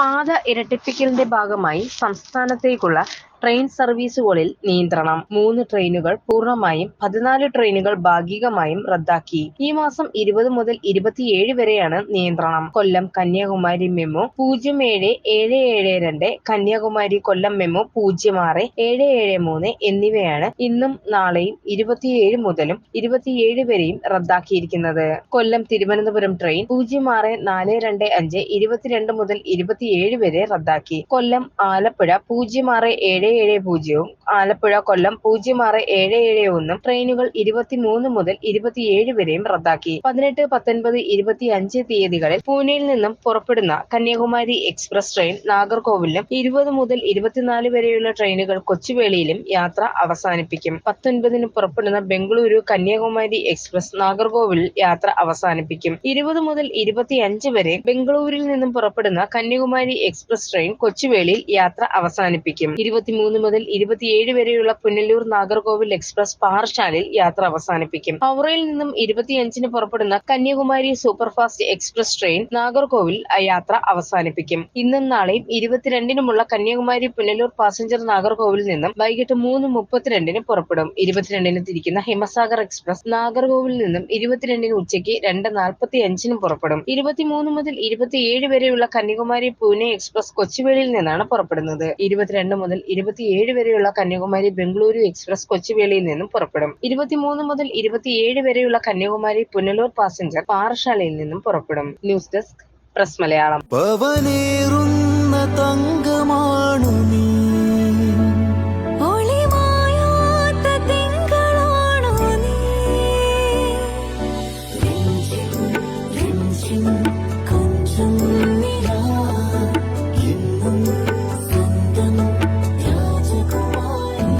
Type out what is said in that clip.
പാത ഇരട്ടിപ്പിക്കലിന്റെ ഭാഗമായി സംസ്ഥാനത്തേക്കുള്ള ട്രെയിൻ സർവീസുകളിൽ നിയന്ത്രണം. മൂന്ന് ട്രെയിനുകൾ പൂർണമായും പതിനാല് ട്രെയിനുകൾ ഭാഗികമായും റദ്ദാക്കി. ഈ മാസം ഇരുപത് മുതൽ ഇരുപത്തിയേഴ് വരെയാണ് നിയന്ത്രണം. കൊല്ലം കന്യാകുമാരി മെമു പൂജ്യം ഏഴ് ഏഴ് ഏഴ് രണ്ട് കന്യാകുമാരി കൊല്ലം മെമു പൂജ്യം ആറ് ഏഴ് ഏഴ് മൂന്ന് എന്നിവയാണ് ഇന്നും നാളെയും ഇരുപത്തിയേഴ് മുതലും ഇരുപത്തിയേഴ് വരെയും റദ്ദാക്കിയിരിക്കുന്നത്. കൊല്ലം തിരുവനന്തപുരം ട്രെയിൻ പൂജ്യം ആറ് നാല് രണ്ട് അഞ്ച് ഇരുപത്തിരണ്ട് മുതൽ ഇരുപത്തിയേഴ് വരെ റദ്ദാക്കി. കൊല്ലം ആലപ്പുഴ പൂജ്യം ആറ് ഏഴ് ഏഴ് പൂജ്യവും ആലപ്പുഴ കൊല്ലം പൂജ്യം ആറ് ഏഴ് ഏഴ് ഒന്നും ട്രെയിനുകൾ ഇരുപത്തിമൂന്ന് മുതൽ ഇരുപത്തിയേഴ് വരെയും റദ്ദാക്കി. പതിനെട്ട് പത്തൊൻപത് ഇരുപത്തി അഞ്ച് തീയതികളിൽ പൂനെയിൽ നിന്നും പുറപ്പെടുന്ന കന്യാകുമാരി എക്സ്പ്രസ് ട്രെയിൻ നാഗർകോവിലിലും ഇരുപത് മുതൽ ഇരുപത്തിനാല് വരെയുള്ള ട്രെയിനുകൾ കൊച്ചുവേളിയിലും യാത്ര അവസാനിപ്പിക്കും. പത്തൊൻപതിന് പുറപ്പെടുന്ന ബംഗളൂരു കന്യാകുമാരി എക്സ്പ്രസ് നാഗർകോവിലിൽ യാത്ര അവസാനിപ്പിക്കും. ഇരുപത് മുതൽ ഇരുപത്തിയഞ്ച് വരെ ബംഗളൂരിൽ നിന്നും പുറപ്പെടുന്ന കന്യാകുമാരി എക്സ്പ്രസ് ട്രെയിൻ കൊച്ചുവേളിയിൽ യാത്ര അവസാനിപ്പിക്കും. ഇരുപത്തിമൂന്ന് മുതൽ ഇരുപത്തിയേഴ് വരെയുള്ള പുനലൂർ നാഗർകോവിൽ എക്സ്പ്രസ് പാറശാലിൽ യാത്ര അവസാനിപ്പിക്കും. ഹൗറയിൽ നിന്നും ഇരുപത്തിയഞ്ചിന് പുറപ്പെടുന്ന Kanyakumari superfast express train Nagercoil യാത്ര അവസാനിപ്പിക്കും. ഇന്നും നാളെയും ഇരുപത്തിരണ്ടിനുമുള്ള കന്യാകുമാരി പുനലൂർ പാസഞ്ചർ നാഗർകോവിൽ നിന്നും വൈകിട്ട് മൂന്ന് മുപ്പത്തിരണ്ടിന് പുറപ്പെടും. ഇരുപത്തിരണ്ടിന് തിരിക്കുന്ന ഹിമസാഗർ എക്സ്പ്രസ് നാഗർകോവിൽ നിന്നും ഇരുപത്തിരണ്ടിന് ഉച്ചയ്ക്ക് രണ്ട് നാൽപ്പത്തി അഞ്ചിനും പുറപ്പെടും. ഇരുപത്തിമൂന്ന് മുതൽ ഇരുപത്തിയേഴ് വരെയുള്ള കന്യാകുമാരി പൂനെ എക്സ്പ്രസ് കൊച്ചുവേളിയിൽ നിന്നാണ് പുറപ്പെടുന്നത്. ഇരുപത്തിരണ്ട് മുതൽ ഇരുപത്തിയേഴ് വരെയുള്ള കന്യാകുമാരി ബംഗളൂരു എക്സ്പ്രസ് കൊച്ചുവേളിയിൽ നിന്നും പുറപ്പെടും. ഇരുപത്തിമൂന്ന് മുതൽ ഇരുപത്തിയേഴ് വരെയുള്ള കന്യാകുമാരി പുനലൂർ പാസഞ്ചർ പാറശാലയിൽ നിന്നും പുറപ്പെടും. News desk press Malayalam. രാജകുമാരി